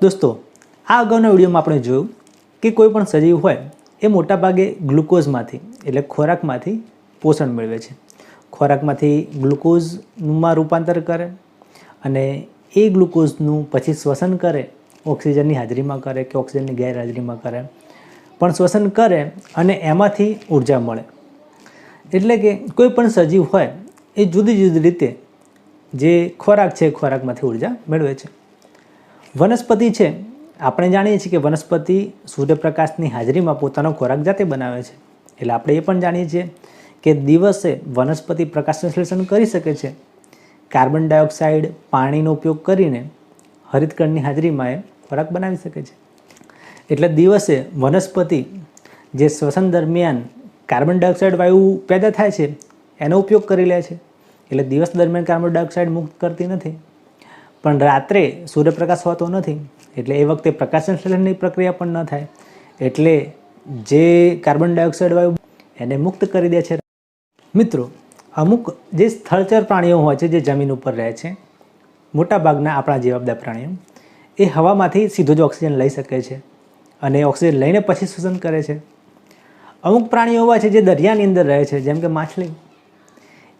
દોસ્તો, આ અગાઉના વિડીયોમાં આપણે જોયું કે કોઈ પણ સજીવ હોય એ મોટાભાગે ગ્લુકોઝમાંથી, એટલે ખોરાકમાંથી પોષણ મેળવે છે. ખોરાકમાંથી ગ્લુકોઝમાં રૂપાંતર કરે અને એ ગ્લુકોઝનું પછી શ્વસન કરે, ઓક્સિજનની હાજરીમાં કરે કે ઓક્સિજનની ગેરહાજરીમાં કરે, પણ શ્વસન કરે અને એમાંથી ઊર્જા મળે. એટલે કે કોઈ પણ સજીવ હોય એ જુદી જુદી રીતે જે ખોરાક છે ખોરાકમાંથી ઊર્જા મેળવે છે. વનસ્પતિ છે. આપણે જાણીએ છીએ કે વનસ્પતિ સૂર્યપ્રકાશની હાજરીમાં પોતાનો ખોરાક જાતે બનાવે છે. એટલે આપણે એ પણ જાણીએ છીએ કે દિવસે વનસ્પતિ પ્રકાશ સંશ્લેષણ કરી શકે છે. કાર્બન ડાયોક્સાઇડ પાણીનો ઉપયોગ કરીને હરિતકણની હાજરીમાં એ ખોરાક બનાવી શકે છે. એટલે દિવસે વનસ્પતિ જે શ્વસન દરમિયાન કાર્બન ડાયોક્સાઇડ વાયુ પેદા થાય છે, એનો ઉપયોગ કરી લે છે. એટલે દિવસ દરમિયાન કાર્બન ડાયોક્સાઇડ મુક્ત કરતી નથી. પણ રાત્રે સૂર્યપ્રકાશ હોતો નથી. એટલે એ વખતે પ્રકાશ સંશ્લેષણની પ્રક્રિયા પણ ન થાય. એટલે જે કાર્બન ડાયોક્સાઇડ વાયુ એને મુક્ત કરી દે છે. મિત્રો, અમુક જે સ્થળચર પ્રાણીઓ હોય છે જે જમીન ઉપર રહે છે, મોટાભાગના આપણા જવાબદાર પ્રાણીઓ, એ હવામાંથી સીધો જ ઓક્સિજન લઈ શકે છે અને ઓક્સિજન લઈને પછી શ્વસન કરે છે. અમુક પ્રાણીઓ હોય છે જે દરિયાની અંદર રહે છે, જેમ કે માછલી,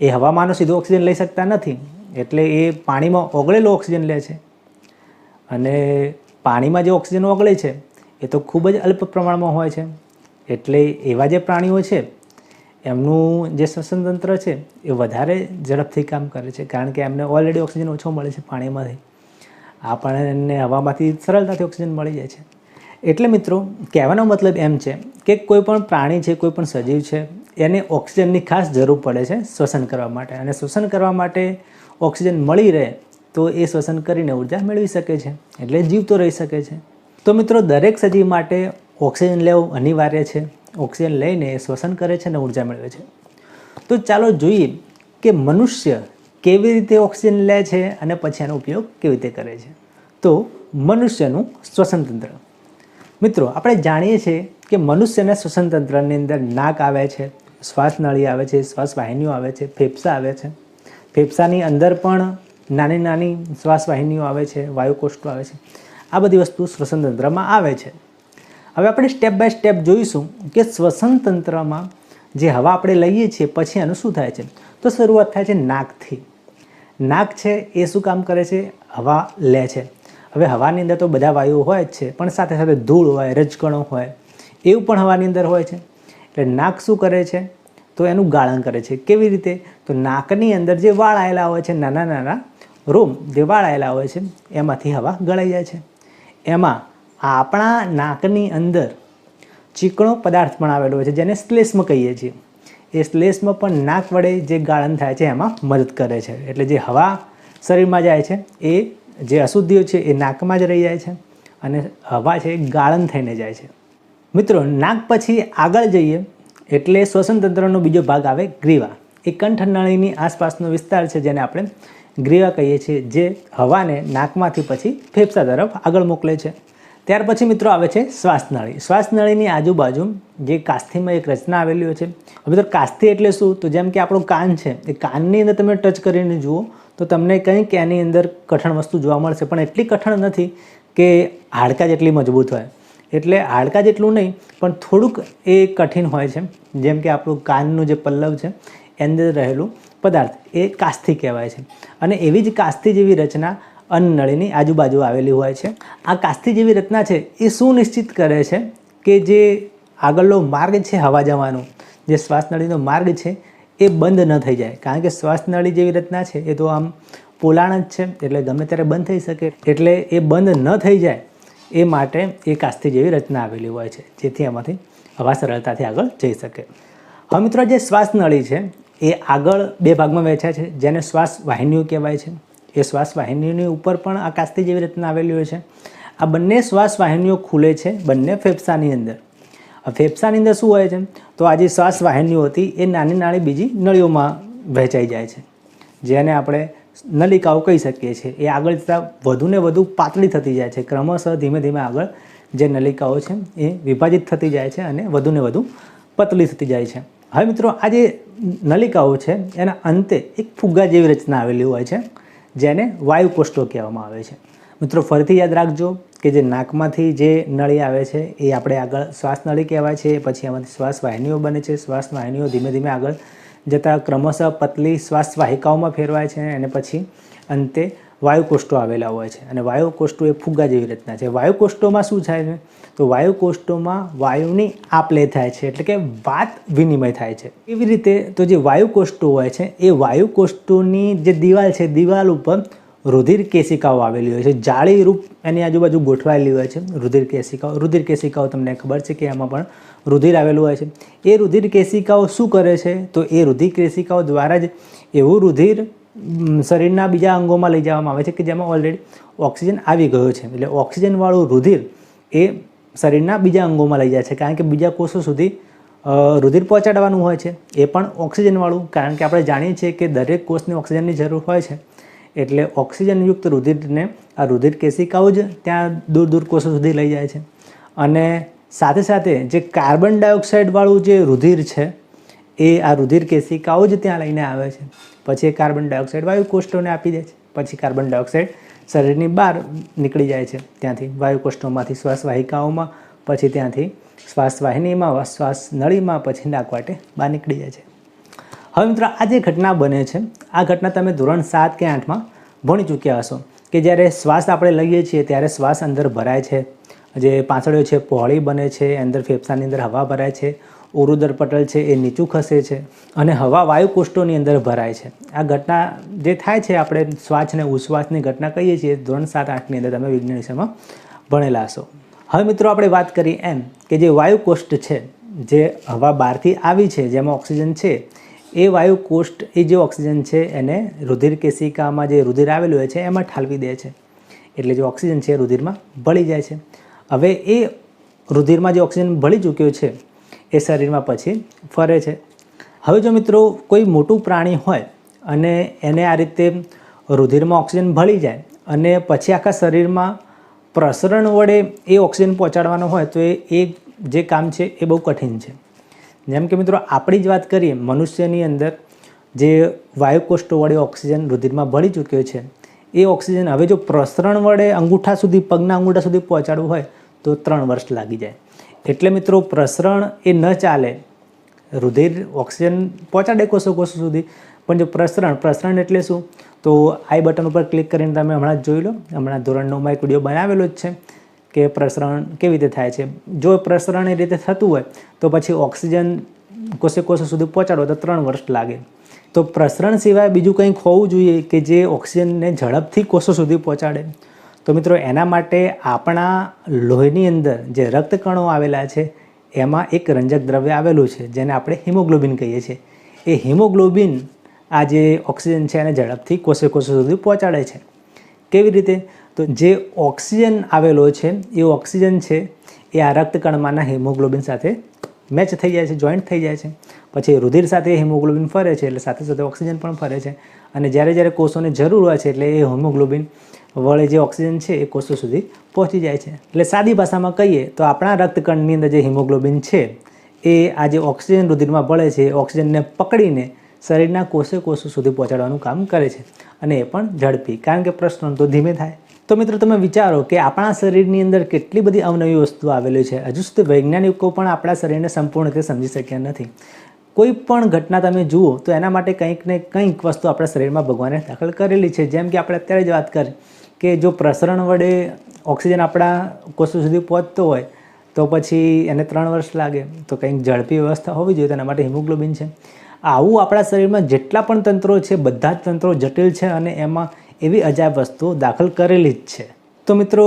એ હવામાંનો સીધો ઓક્સિજન લઈ શકતા નથી. એટલે એ પાણીમાં ઓગળેલો ઓક્સિજન લે છે. અને પાણીમાં જે ઓક્સિજન ઓગળે છે, એ તો ખૂબ જ અલ્પ પ્રમાણમાં હોય છે. એટલે એવા જે પ્રાણીઓ છે, એમનું જે શ્વસન તંત્ર છે, એ વધારે ઝડપથી કામ કરે છે. કારણ કે એમને ઓલરેડી ઓક્સિજન ઓછો મળે છે પાણીમાંથી. આપણને હવામાંથી સરળતાથી ઓક્સિજન મળી જાય છે. એટલે મિત્રો, કહેવાનો મતલબ એમ છે કે કોઈ પણ પ્રાણી છે, કોઈ પણ સજીવ છે, એને ઓક્સિજનની ખાસ જરૂર પડે છે શ્વસન કરવા માટે. અને શ્વસન કરવા માટે ઓક્સિજન મળી રહે તો એ શ્વસન કરીને ઊર્જા મેળવી શકે છે, એટલે જીવતો રહી શકે છે. તો મિત્રો, દરેક સજીવ માટે ઓક્સિજન લેવું અનિવાર્ય છે. ઓક્સિજન લઈને એ શ્વસન કરે છે અને ઊર્જા મેળવે છે. તો ચાલો જોઈએ કે મનુષ્ય કેવી રીતે ઓક્સિજન લે છે અને પછી એનો ઉપયોગ કેવી રીતે કરે છે. તો મનુષ્યનું શ્વસન તંત્ર. મિત્રો, આપણે જાણીએ છીએ કે મનુષ્યના શ્વસન તંત્રની અંદર નાક આવે છે, શ્વાસ નળી આવે છે, શ્વાસ વાહિનીઓ આવે છે, ફેફસા આવે છે. ફેફસાની અંદર પણ નાની નાની શ્વાસવાહિનીઓ આવે છે, વાયુકોષ્ઠો આવે છે. આ બધી વસ્તુ શ્વસન તંત્રમાં આવે છે. હવે આપણે સ્ટેપ બાય સ્ટેપ જોઈશું કે શ્વસન તંત્રમાં જે હવા આપણે લઈએ છીએ, પછી એનું શું થાય છે? તો શરૂઆત થાય છે નાકથી. નાક છે એ શું કામ કરે છે? હવા લે છે. હવે હવાની અંદર તો બધા વાયુઓ હોય જ છે, પણ સાથે સાથે ધૂળ હોય, રજકણો હોય, એવું પણ હવાની અંદર હોય છે. એટલે નાક શું કરે છે? તો એનું ગાળણ કરે છે. કેવી રીતે? તો નાકની અંદર જે વાળ આવેલા હોય છે, નાના નાના રૂમ જે વાળ આવેલા હોય છે, એમાંથી હવા ગળાઈ જાય છે. એમાં આપણા નાકની અંદર ચીકણો પદાર્થ પણ આવેલો હોય છે, જેને શ્લેષ્મ કહીએ છીએ. એ શ્લેષ્મ પણ નાક વડે જે ગાળણ થાય છે, એમાં મદદ કરે છે. એટલે જે હવા શરીરમાં જાય છે, એ જે અશુદ્ધિઓ છે, એ નાકમાં જ રહી જાય છે અને હવા છે એ ગાળણ થઈને જાય છે. મિત્રો, નાક પછી આગળ જઈએ એટલે શ્વસન તંત્રનો બીજો ભાગ આવે ગ્રીવા. એ કંઠનાળીની આસપાસનો વિસ્તાર છે જેને આપણે ગ્રીવા કહીએ છીએ, જે હવાને નાકમાંથી પછી ફેફસા તરફ આગળ મોકલે છે. ત્યાર પછી મિત્રો આવે છે શ્વાસનળી. શ્વાસનળીની આજુબાજુ જે કાસ્થીમાં એક રચના આવેલી હોય છે. હવે તો કાસ્થી એટલે શું? તો જેમ કે આપણું કાન છે, એ કાનની અંદર તમે ટચ કરીને જુઓ, તો તમને કંઈક એની અંદર કઠણ વસ્તુ જોવા મળશે. પણ એટલી કઠણ નથી કે હાડકા જેટલી મજબૂત હોય. એટલે હાડકા જેટલું નહીં, પણ થોડુંક એ કઠિન હોય છે. જેમ કે આપણું કાનનું જે પલ્લવ છે, એની રહેલું પદાર્થ, એ કાસ્થી કહેવાય છે. અને એવી જ કાસ્થી જેવી રચના અન્નળીની આજુબાજુ આવેલી હોય છે. આ કાસ્થી જેવી રચના છે, એ સુનિશ્ચિત કરે છે કે જે આગળનો માર્ગ છે હવા જવાનો, જે શ્વાસનળીનો માર્ગ છે, એ બંધ ન થઈ જાય. કારણ કે શ્વાસનળી જેવી રચના છે, એ તો આમ પોલાણ જ છે, એટલે ગમે ત્યારે બંધ થઈ શકે. એટલે એ બંધ ન થઈ જાય એ માટે એ કાસ્તી જેવી રચના આવેલી હોય છે, જેથી એમાંથી હવા સરળતાથી આગળ જઈ શકે. હવે મિત્રો, જે શ્વાસ નળી છે, એ આગળ બે ભાગમાં વહેંચાય છે, જેને શ્વાસ વાહિનીઓ કહેવાય છે. એ શ્વાસ વાહિનીઓની ઉપર પણ આ કાસ્તી જેવી રચના આવેલી હોય છે. આ બંને શ્વાસ વાહિનીઓ ખુલે છે, બંને ફેફસાની અંદર. ફેફસાની અંદર શું હોય છે? તો આ જે શ્વાસ વાહિનીઓ હતી, એ નાની નાની બીજી નળીઓમાં વહેંચાઈ જાય છે, જેને આપણે નલિકાઓ કહી શકીએ છીએ. એ આગળ જતાં વધુ ને વધુ પાતળી થતી જાય છે. ક્રમશઃ ધીમે ધીમે આગળ જે નલિકાઓ છે એ વિભાજિત થતી જાય છે અને વધુ ને વધુ પતલી થતી જાય છે. હવે મિત્રો, આ જે નલિકાઓ છે, એના અંતે એક ફુગ્ગા જેવી રચના આવેલી હોય છે, જેને વાયુકોષ્ઠો કહેવામાં આવે છે. મિત્રો, ફરીથી યાદ રાખજો કે જે નાકમાંથી જે નળી આવે છે, એ આપણે આગળ શ્વાસ નળી કહેવાય છે, પછી એમાંથી શ્વાસ વાહિનીઓ બને છે. શ્વાસ વાહિનીઓ ધીમે ધીમે આગળ જતાં ક્રમશઃ પતલી શ્વાસ વાહિકાઓમાં ફેરવાય છે અને પછી અંતે વાયુકોષ્ઠો આવેલા હોય છે. અને વાયુકોષ્ઠો એ ફુગ્ગા જેવી રચના છે. વાયુકોષ્ઠોમાં શું થાય છે? તો વાયુકોષ્ઠોમાં વાયુની આપ લે થાય છે. એટલે કે વાત વિનિમય થાય છે. એવી રીતે તો જે વાયુકોષ્ઠો હોય છે, એ વાયુકોષ્ઠોની જે દિવાલ છે, દિવાલ ઉપર રુધિર કેશિકાઓ આવેલી હોય છે. જાળી રૂપ એની આજુબાજુ ગોઠવાયેલી હોય છે રુધિર કેશિકાઓ. રુધિર કેશિકાઓ તમને ખબર છે કે એમાં પણ રુધિર આવેલું હોય છે. એ રુધિર કેશિકાઓ શું કરે છે? તો એ રુધિર કેશિકાઓ દ્વારા જ એવું રુધિર શરીરના બીજા અંગોમાં લઈ જવામાં આવે છે કે જેમાં ઓલરેડી ઓક્સિજન આવી ગયો છે. એટલે ઓક્સિજનવાળું રુધિર એ શરીરના બીજા અંગોમાં લઈ જાય છે. કારણ કે બીજા કોષો સુધી રુધિર પહોંચાડવાનું હોય છે. એ પણ ઓક્સિજનવાળું. કારણ કે આપણે જાણીએ છીએ કે દરેક કોષને ઓક્સિજનની જરૂર હોય છે. એટલે ઓક્સિજનયુક્ત રુધિરને, આ રુધિર કેશિકાઓ જ ત્યાં દૂર દૂર કોષો સુધી લઈ જાય છે. અને સાથે સાથે જે કાર્બન ડાયોક્સાઇડવાળું જે રુધિર છે, એ આ રુધિર કેશિકાઓ જ ત્યાં લઈને આવે છે. પછી એ કાર્બન ડાયોક્સાઇડ વાયુ આપી દે છે. પછી કાર્બન ડાયોક્સાઇડ શરીરની બહાર નીકળી જાય છે. ત્યાંથી વાયુ કોષ્ઠોમાંથી શ્વાસ પછી ત્યાંથી શ્વાસવાહિનીમાં શ્વાસ નળીમાં પછી નાકવાટે બહાર નીકળી જાય છે. હવે મિત્રો, આ જે ઘટના બને છે, આ ઘટના તમે ધોરણ સાત કે આઠમાં ભણી ચૂક્યા હશો કે જ્યારે શ્વાસ આપણે લઈએ છીએ ત્યારે શ્વાસ અંદર ભરાય છે. જે પાંસળીઓ છે, પહોળી બને છે, અંદર ફેફસાની અંદર હવા ભરાય છે, ઉરુદર પટલ છે, એ નીચું ખસે છે અને હવા વાયુ કોષ્ઠોની અંદર ભરાય છે. આ ઘટના જે થાય છે, આપણે શ્વાસ અને ઉશ્વાસની ઘટના કહીએ છીએ, ધોરણ સાત આઠની અંદર તમે વિજ્ઞાન વિષયમાં ભણેલા હશો. હવે મિત્રો, આપણે વાત કરીએ એમ કે જે વાયુ કોષ્ઠ છે, જે હવા બહારથી આવી છે, જેમાં ઓક્સિજન છે એ વાયુ કોષ્ટ, એ જે ઓક્સિજન છે એને રુધિર કેશિકામાં જે રુધિર આવેલું હોય છે, એમાં ઠાલવી દે છે. એટલે જે ઓક્સિજન છે એ રુધિરમાં ભળી જાય છે. હવે એ રુધિરમાં જે ઓક્સિજન ભળી ચૂક્યો છે, એ શરીરમાં પછી ફરે છે. હવે જો મિત્રો કોઈ મોટું પ્રાણી હોય અને એને આ રીતે રુધિરમાં ઓક્સિજન ભળી જાય અને પછી આખા શરીરમાં પ્રસરણ વડે એ ઓક્સિજન પહોંચાડવાનો હોય તો એ જે કામ છે એ બહુ કઠિન છે. જેમ કે મિત્રો આપણી જ વાત કરીએ, મનુષ્યની અંદર જે વાયુકોષ્ઠો વડે ઓક્સિજન રુધિરમાં ભળી ચૂક્યો છે, એ ઓક્સિજન હવે જો પ્રસરણ વડે અંગૂઠા સુધી, પગના અંગૂઠા સુધી પહોંચાડવું હોય, તો ત્રણ વર્ષ લાગી જાય. એટલે મિત્રો પ્રસરણ એ ન ચાલે, રુધિર ઓક્સિજન પહોંચાડે કોષો કોષો સુધી, પણ જો પ્રસરણ પ્રસરણ એટલે શું? તો આઈ બટન ઉપર ક્લિક કરીને તમે હમણાં જ જોઈ લો, હમણાં ધોરણ નવમાં એક વીડિયો બનાવેલો જ છે કે પ્રસરણ કેવી રીતે થાય છે. જો પ્રસરણ એ રીતે થતું હોય, તો પછી ઓક્સિજન કોષે કોષો સુધી પહોંચાડો તો ત્રણ વર્ષ લાગે. તો પ્રસરણ સિવાય બીજું કંઈક હોવું જોઈએ કે જે ઓક્સિજનને ઝડપથી કોષો સુધી પહોંચાડે. તો મિત્રો, એના માટે આપણા લોહીની અંદર જે રક્તકણો આવેલા છે, એમાં એક રંજક દ્રવ્ય આવેલું છે, જેને આપણે હિમોગ્લોબિન કહીએ છીએ. એ હિમોગ્લોબિન આ જે ઓક્સિજન છે એને ઝડપથી કોષે કોષો સુધી પહોંચાડે છે. કેવી રીતે? તો જે ઓક્સિજન આવેલો છે, એ ઓક્સિજન છે, એ આ રક્તકણમાંના હિમોગ્લોબિન સાથે મેચ થઈ જાય છે, જોઈન્ટ થઈ જાય છે. પછી રુધિર સાથે હિમોગ્લોબિન ફરે છે, એટલે સાથે સાથે ઓક્સિજન પણ ફરે છે. અને જ્યારે જ્યારે કોષોને જરૂર હોય છે, એટલે એ હિમોગ્લોબિન વળે જે ઓક્સિજન છે, એ કોષો સુધી પહોંચી જાય છે. એટલે સાદી ભાષામાં કહીએ તો આપણા રક્તકણની અંદર જે હિમોગ્લોબિન છે, એ આ જે ઓક્સિજન રુધિરમાં ભળે છે ઓક્સિજનને પકડીને શરીરના કોષે કોષો સુધી પહોંચાડવાનું કામ કરે છે. અને એ પણ ઝડપી. કારણ કે પ્રશ્ન તો ધીમે થાય. તો મિત્રો તમે વિચારો કે આપણા શરીરની અંદર કેટલી બધી અવનવી વસ્તુઓ આવેલી છે. હજુ સુધી વૈજ્ઞાનિકો પણ આપણા શરીરને સંપૂર્ણ રીતે સમજી શક્યા નથી. કોઈ પણ ઘટના તમે જુઓ તો એના માટે કંઈક ને કંઈક વસ્તુ આપણા શરીરમાં ભગવાને દાખલ કરેલી છે. જેમ કે આપણે અત્યારે જ વાત કરી કે જો પ્રસરણ વડે ઓક્સિજન આપણા કોષો સુધી પહોંચતો હોય તો પછી એને ત્રણ વર્ષ લાગે. તો કંઈક ઝડપી વ્યવસ્થા હોવી જોઈએ, તેના માટે હિમોગ્લોબિન છે. આવું આપણા શરીરમાં જેટલા પણ તંત્રો છે, બધા જ તંત્રો જટિલ છે અને એમાં એવી અજાબ વસ્તુઓ દાખલ કરેલી જ છે. તો મિત્રો,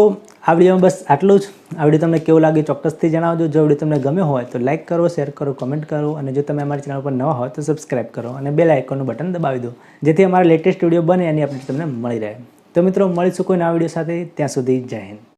આ વિડીયોમાં બસ આટલું જ. આ વીડિયો તમને કેવું લાગે ચોક્કસથી જણાવજો. જો વીડિયો તમને ગમ્યો હોય તો લાઇક કરો, શેર કરો, કમેન્ટ કરો અને જો તમે અમારી ચેનલ પર નવા હોય તો સબસ્ક્રાઇબ કરો અને બે લાઇકોનું બટન દબાવી દો, જેથી અમારા લેટેસ્ટ વીડિયો બને એની અપડેટ તમને મળી રહે. તો મિત્રો, મળીશું કોઈ નવા વીડિયો સાથે. ત્યાં સુધી જય હિન્દ.